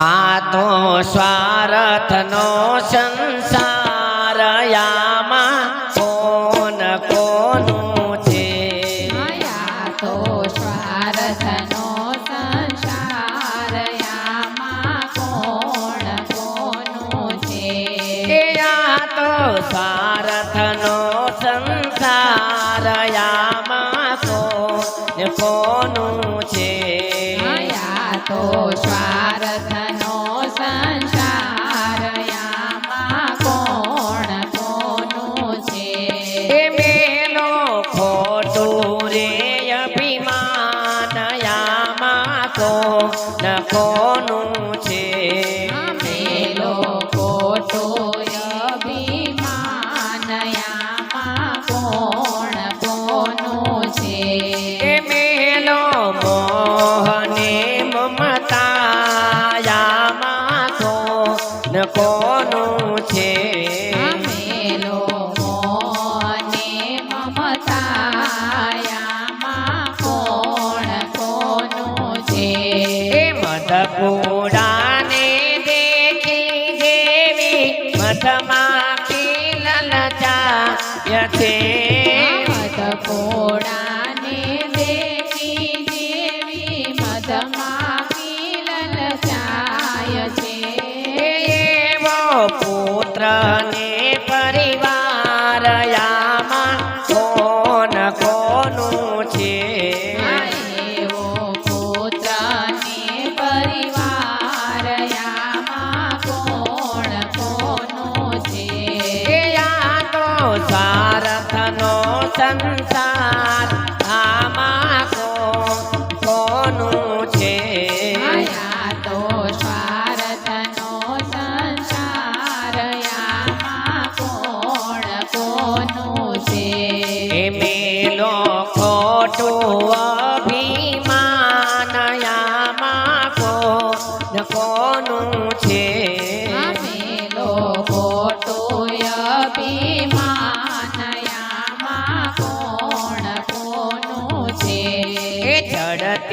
આ તો સ્વાર્થનો સંસાર યામાં કોન કોનું છે? આ તો સ્વાર્થનો સંસાર યામાં કોણ કોનું છે? એ આ તો સ્વાર્થનો સંસાર યામાં કોનું છે? આ તો સ્વાર્થ કોડા સારથનો સંસાર આમાં કો કોનું છે તો સારથનો સંસાર આમાં કોણ કોનું છે એ મેલો ખોટો અભિમાન આમાં કોણ કોનું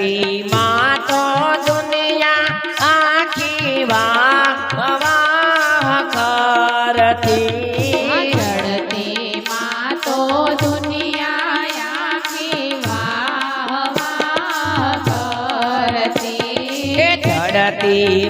માં તો દુનિયા આખી વાહ કરતી. ચડતી માં તો દુનિયા આખી વાહ કરતી.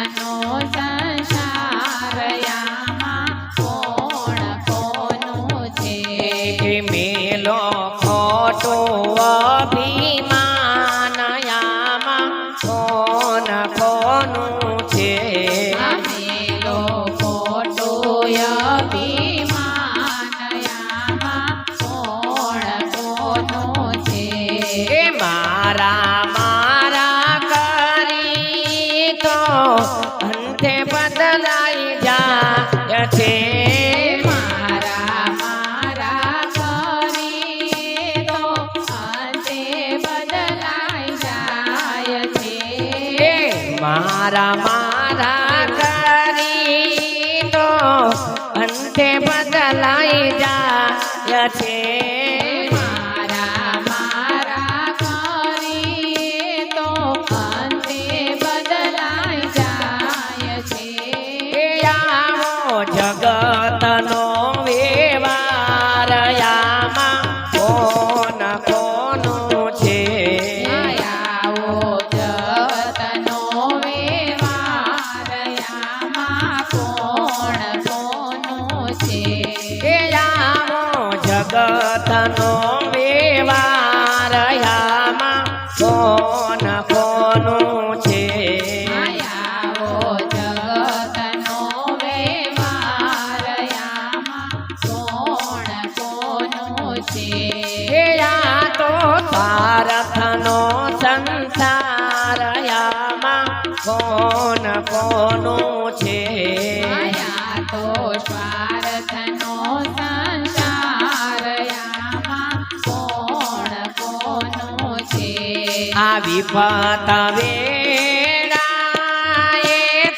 મારા મારા કરી તો અંતે બદલાઈ જાય છે. કોણ કોનું છે? પારથનો સંસારયામાં કોણ કોનું છે. તો સ્વાર્થનો આ વિપત વેળાએ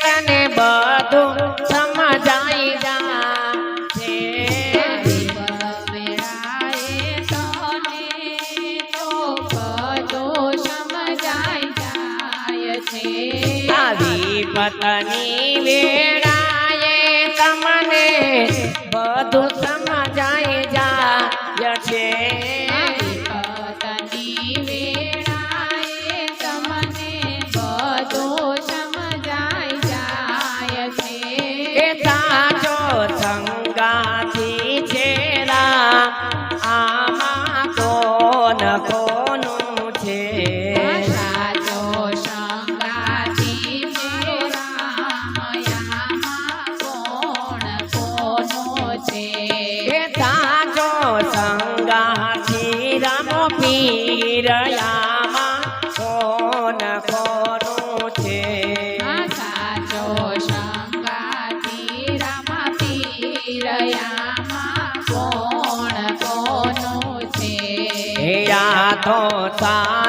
તને બધું સમજાઈ જાશે. આ વિપતની વેળાએ તમને બધું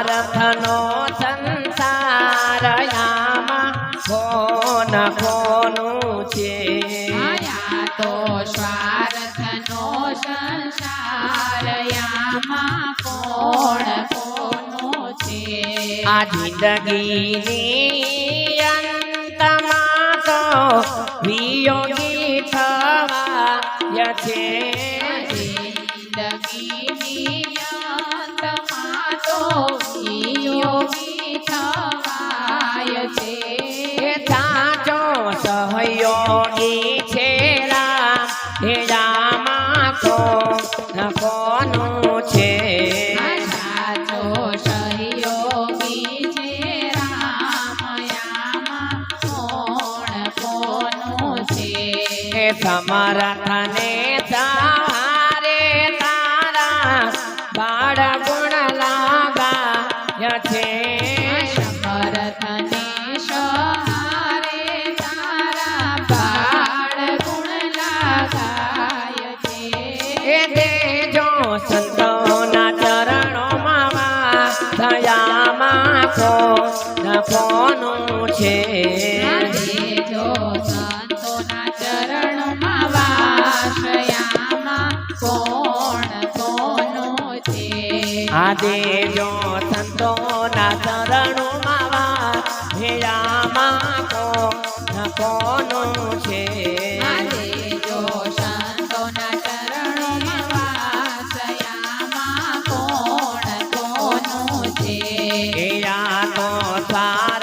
સારથનો સંસારયામાં કોણ કોનું છે આયા તો સ્વાર્થનો સંસારયામાં કોણ કોનું છે આ જિંદગીની અંતમાં તો સહયોગી છે રામ હે રામા કોણ કોનું છે સાચો સહયોગી છે રામયામાં કોણ કોનું છે એ સમરથને સારે તારા બાળ એ દેજો સંતોના ચરણોમાં દયામાં કોણ કોનું છે. દેજો સંતોના ચરણમાં વાસયામાં કોણ કોનું છે? આ દેજો સંતોના ચરણોમાં દયામાં કોણ કોનું છે. એ આ તો સ્વાર્થનો